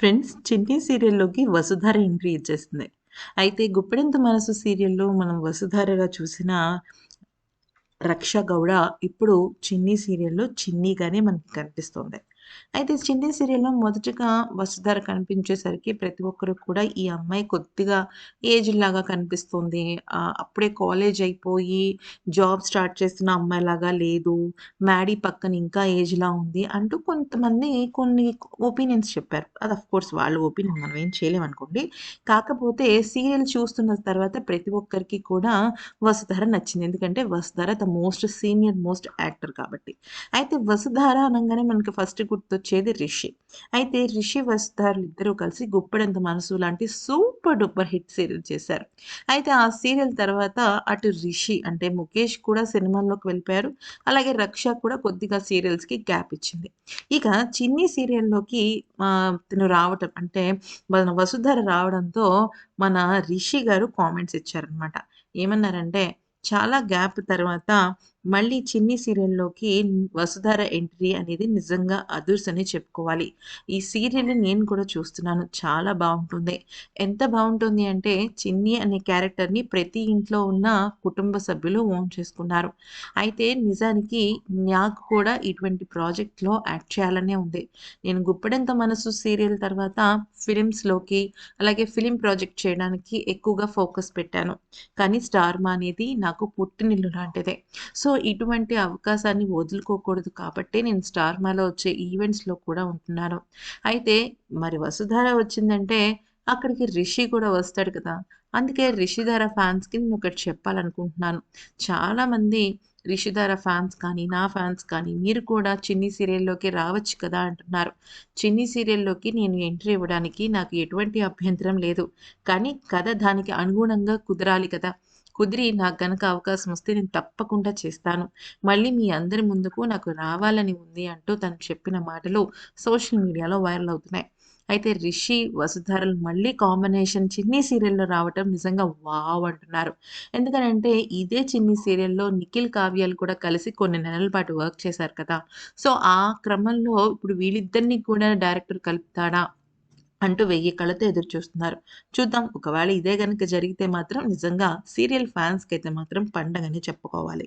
Friends 'చిన్ని' సీరియల్‌లోకి Vasudhara entry ఇచ్చేసింది. అయితే 'గుప్పెడంత మనసు' సీరియల్‌లో మనం వసుధారగా చూసిన రక్ష గౌడ ఇప్పుడు 'చిన్ని' సీరియల్‌లో చిన్నీగానే మనకి కనిపిస్తుంది అయితే 'చిన్ని' సీరియల్‌లో మొదటగా వసుధర కనిపించేసరికి ప్రతి ఒక్కరు కూడా ఈ అమ్మాయి కొద్దిగా ఏజ్ లాగా కనిపిస్తుంది. అప్పుడే కాలేజ్ అయిపోయి జాబ్ స్టార్ట్ చేస్తున్న అమ్మాయిలాగా లేదు. మ్యాడీ పక్కన ఇంకా ఏజ్‌లా ఉంది అంటూ కొంతమంది కొన్ని ఒపీనియన్స్ చెప్పారు. అది అఫ్ కోర్స్ వాళ్ళ ఒపీనియన్ మనం ఏం చేయలేము అనుకోండి కాకపోతే సీరియల్ చూస్తున్న తర్వాత ప్రతి ఒక్కరికి కూడా వసుధార నచ్చింది. ఎందుకంటే Vasudhara the most senior most actor కాబట్టి. అయితే వసుధార అనగానే మనకి ఫస్ట్ గుర్తొచ్చేది రిషి. అయితే రిషి, వస్తారు ఇద్దరు కలిసి 'గుప్పెడంత మనసు' లాంటి సూపర్ డూపర్ హిట్ సీరియల్ చేశారు. అయితే ఆ సీరియల్ తర్వాత అటు రిషి అంటే ముఖేష్ కూడా సినిమాల్లోకి వెళ్ళిపోయారు. అలాగే రక్ష కూడా కొద్దిగా సీరియల్స్‌కి గ్యాప్ ఇచ్చింది. ఇక 'చిన్ని' సీరియల్‌లోకి తను రావటం అంటే మన వసుధర రావడంతో మన రిషి గారు కామెంట్స్ ఇచ్చారనమాట. ఏమన్నారంటే చాలా గ్యాప్ తర్వాత మళ్ళీ 'చిన్ని' సీరియల్‌లోకి వసుధార ఎంట్రీ అనేది నిజంగా అదుర్స్ అని చెప్పుకోవాలి. ఈ సీరియల్‌ని నేను కూడా చూస్తున్నాను. చాలా బాగుంటుంది ఎంత బాగుంటుంది అంటే 'చిన్ని' అనే క్యారెక్టర్‌ని ప్రతి ఇంట్లో ఉన్న కుటుంబ సభ్యులు ఓన్ చేసుకున్నారు. అయితే నిజానికి నాకు కూడా ఇటువంటి ప్రాజెక్ట్‌లో యాక్ట్ చేయాలనే ఉంది. నేను గుప్పడంత మనసు' సీరియల్ తర్వాత ఫిలిమ్స్లోకి అలాగే ఫిలిం ప్రాజెక్ట్ చేయడానికి ఎక్కువగా ఫోకస్ పెట్టాను. కానీ స్టార్మా అనేది నాకు పుట్టినిల్లు లాంటిదే. సో, సో ఇటువంటి అవకాశాన్ని వదులుకోకూడదు కాబట్టే నేను 'స్టార్ మా'లో వచ్చే ఈవెంట్స్‌లో కూడా ఉంటున్నాను. అయితే మరి వసుధార వచ్చిందంటే అక్కడికి రిషి కూడా వస్తాడు కదా! అందుకే రిషిధార ఫ్యాన్స్‌కి నేను ఒకటి చెప్పాలనుకుంటున్నాను. చాలామంది రిషిధర ఫ్యాన్స్ కానీ, నా ఫ్యాన్స్ కానీ మీరు కూడా 'చిన్ని' సీరియల్‌లోకి రావచ్చు కదా! అంటున్నారు. 'చిన్ని' సీరియల్‌లోకి నేను ఎంట్రీ ఇవ్వడానికి నాకు ఎటువంటి అభ్యంతరం లేదు. కానీ కథ దానికి అనుగుణంగా కుదరాలి కదా! కుదిరి నాకు గనక అవకాశం వస్తే నేను తప్పకుండా చేస్తాను. మళ్ళీ మీ అందరి ముందుకు నాకు రావాలని ఉంది అంటూ తను చెప్పిన మాటలు సోషల్ మీడియాలో వైరల్ అవుతున్నాయి. అయితే రిషి, వసుధరలు మళ్ళీ కాంబినేషన్ 'చిన్ని' సీరియల్‌లో రావటం నిజంగా వావ్! అంటున్నారు. ఎందుకనంటే ఇదే 'చిన్ని' సీరియల్‌లో నిఖిల్, కావ్యాలు కూడా కలిసి కొన్ని నెలల పాటు వర్క్ చేశారు కదా! సో, ఆ క్రమంలో ఇప్పుడు వీళ్ళిద్దరిని కూడా డైరెక్టర్ కలుపుతాడా? అంటూ వెయ్యి కళ్ళతో ఎదురు చూస్తున్నారు. చూద్దాం ఒకవేళ ఇదే కనుక జరిగితే మాత్రం నిజంగా సీరియల్ ఫ్యాన్స్కి అయితే మాత్రం పండగని చెప్పుకోవాలి.